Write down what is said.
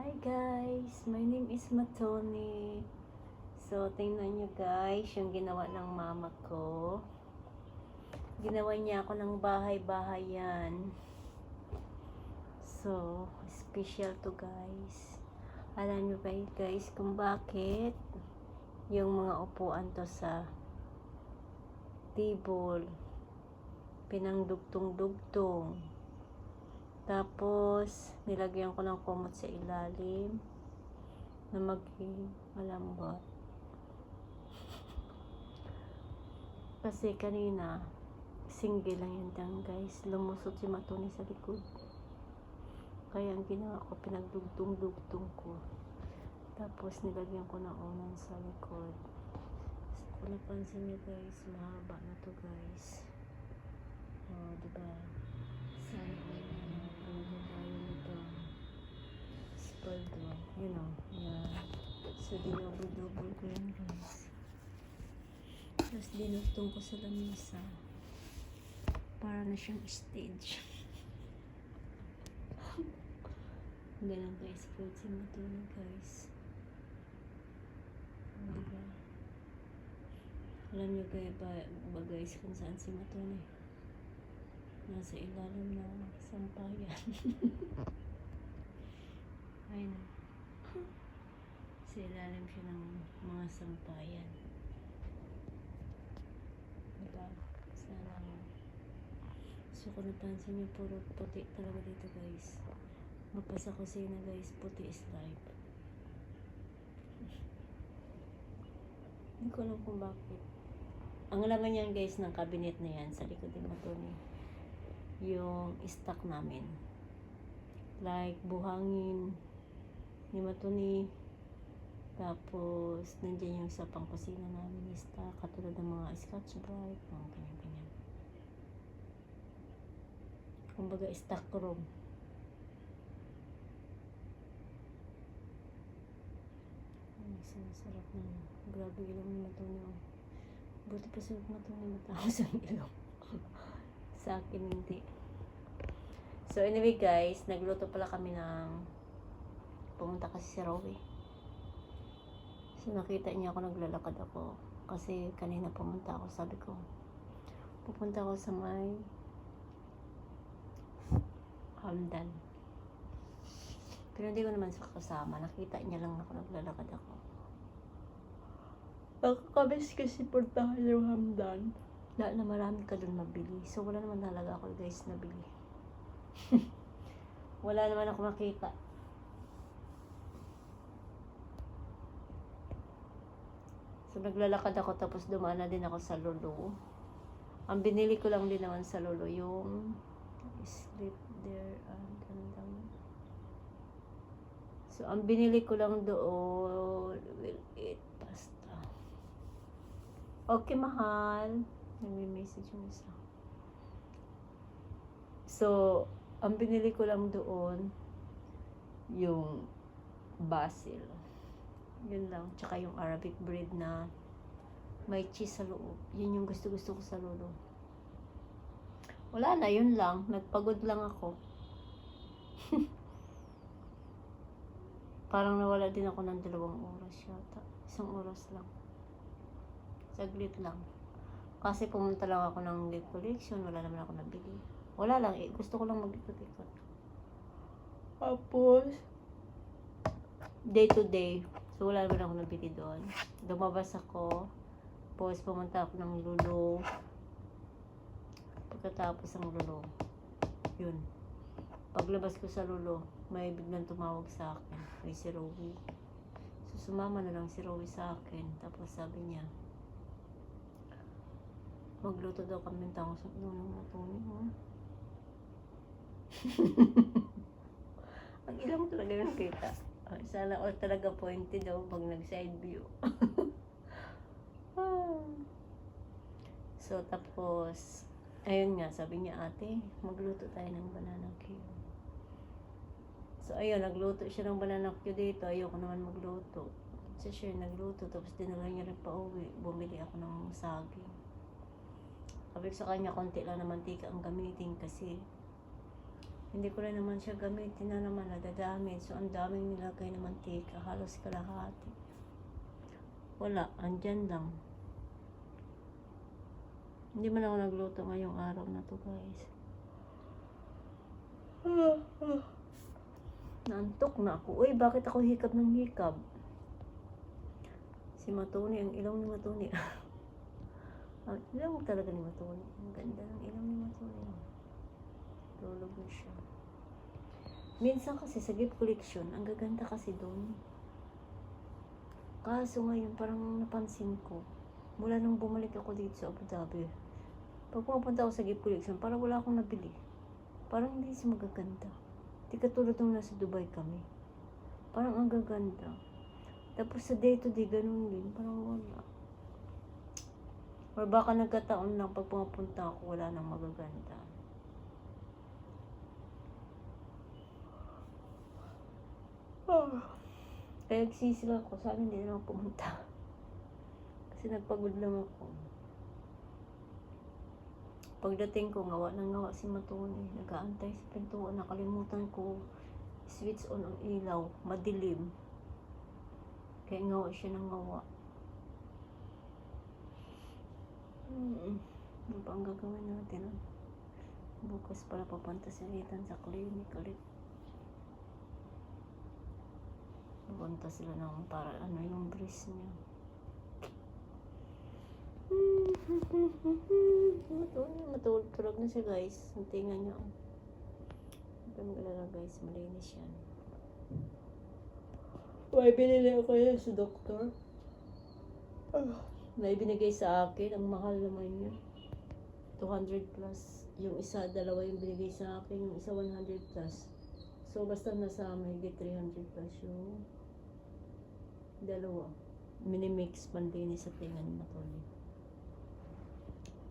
Hi guys, my name is Matoni. So, tingnan nyo guys, yung ginawa ng mama ko. Ginawa niya ako ng bahay-bahay yan. So, special to guys. Alam nyo ba guys kung bakit yung mga upuan to sa table pinangdugtong-dugtong tapos, nilagyan ko ng kumot sa ilalim na maging malambot. Kasi kanina, single lang yan dyan guys. Lumusot si Matoni sa likod. Kaya ang ginawa ko, pinagdugtong-dugtong ko. Tapos, nilagyan ko ng unan sa likod. Kung napansin niyo guys, mahaba na to guys. Oh, diba? Sana all na ano tayo nito. Spaldo. You know, yan. So, dinoble-double ko yan guys. Tapos, dinugtong ko sa lamisa. Para na siyang stage. Ganun guys, food si Matuna guys. Diba? Alam niyo guys, ba, ba guys kung saan si Matuna eh. Nasa ilalim ng sampayan. Ay na. Sa ilalim siya ng mga sampayan. Diba? Sana nga. So kung napansin niyo, puro puti talaga dito guys. Mapasa ko na guys, puti is life. Hindi ko alam kung bakit. Ang laman yan guys ng cabinet na yan sa likod ng Matoni yung stock namin. Like, buhangin ni Matuni. Tapos, nandiyan yung sa pangkusina namin stock. Katulad ng mga scotch brite, mga ganyan-ganyan. Kumbaga, stock room. Ay, sinasarap na. Grabe ilong ni Matuni. oh. Buti pa sa Matuni mataos ang ilong. sa akin hindi. So anyway guys, nagluto pala kami ng pumunta kasi si Rowie. So nakita niya ako naglalakad ako kasi kanina pumunta ako sabi ko pupunta ako sa may Hamdan. Pero hindi ko naman sa kasama. Nakita niya lang ako naglalakad ako. Pagkakabis kasi puntahan yung Hamdan na, na marami ka doon mabili. So, wala naman talaga ako guys nabili. wala naman ako makita. So, naglalakad ako tapos dumaan na din ako sa Lolo. Ang binili ko lang din naman sa Lolo yung sleep there and ano lang. So, ang binili ko lang doon will eat pasta. Okay, mahal. Nagme-message yung isa. So, ang binili ko lang doon, yung basil. Yun lang. Tsaka yung Arabic bread na may cheese sa loob. Yun yung gusto-gusto ko sa lolo. Wala na, yun lang. Nagpagod lang ako. Parang nawala din ako ng dalawang oras yata. Isang oras lang. Saglit lang. Kasi pumunta lang ako ng gift collection, wala naman ako nabili. Wala lang, eh, gusto ko lang mag-ikot-ikot. Tapos, day to day. So, wala naman ako nabili doon. Lumabas ako. Tapos, pumunta ako ng lulo. Pagkatapos ng lulo, yun. Paglabas ko sa lulo, may biglang tumawag sa akin. May si Rowie. So, sumama na lang si Rowie sa akin. Tapos, sabi niya, magluto daw kami ng tangos ng ulo ng Tony, oh. Ang ilang talaga yung kita. Sana all talaga pointed daw pag nag-side view. So, tapos, ayun nga, sabi niya, ate, magluto tayo ng banana cue. So, ayun, nagluto siya ng banana cue dito. Ayoko naman magluto. So, siya nagluto. Tapos, dinala niya rin pa uwi. Bumili ako ng saging. Sabi sa kanya, konti lang na mantika ang gamitin kasi Hindi ko rin naman siya gamitin na naman, nadadamit. So, ang daming nilagay na mantika, halos kalahati. Wala, andyan lang. Hindi man ako nagluto ngayong araw na to, guys. Naantok na ako. Uy, bakit ako hikab ng hikab? Si Matoni, ang ilong ni Matoni. ang ilong talaga ni Matoni. Ang ganda ng ilong ni Matoni. Tulog na siya. Minsan kasi sa gift collection, ang gaganda kasi doon. Kaso ngayon, parang napansin ko, mula nung bumalik ako dito sa Abu Dhabi, pag pumunta ako sa gift collection, parang wala akong nabili. Parang hindi siya magaganda. Di katulad nung nasa Dubai kami. Parang ang gaganda. Tapos sa day to day, ganun din. Parang wala. Or baka nagkataon lang pag pumapunta ako, wala nang magaganda. Kaya nagsisi lang ako. Sabi hindi na ako pumunta. Kasi nagpagod lang ako. Pagdating ko, ngawa ng ngawa si Matone. Nag-aantay sa pintuan. Nakalimutan ko. Switch on ang ilaw. Madilim. Kaya ngawa siya ng ngawa. Hmm. Ano pa ang gagawin natin? Bukas pala papunta si Ethan sa clinic ulit. Pupunta sila ng para ano yung breast niya. Matulog, matulog, tulog na siya guys. Ang tinga niya. oh. Huwag kang magalala guys, malinis yan. May binili ako yan sa doktor. May binigay sa akin, ang mahal naman yun. 200 plus. Yung isa, dalawa yung binigay sa akin, yung isa 100 plus. So, basta nasa mahigit 300 plus yung dalawa. Minimix panlinis sa tinga ni Matuli.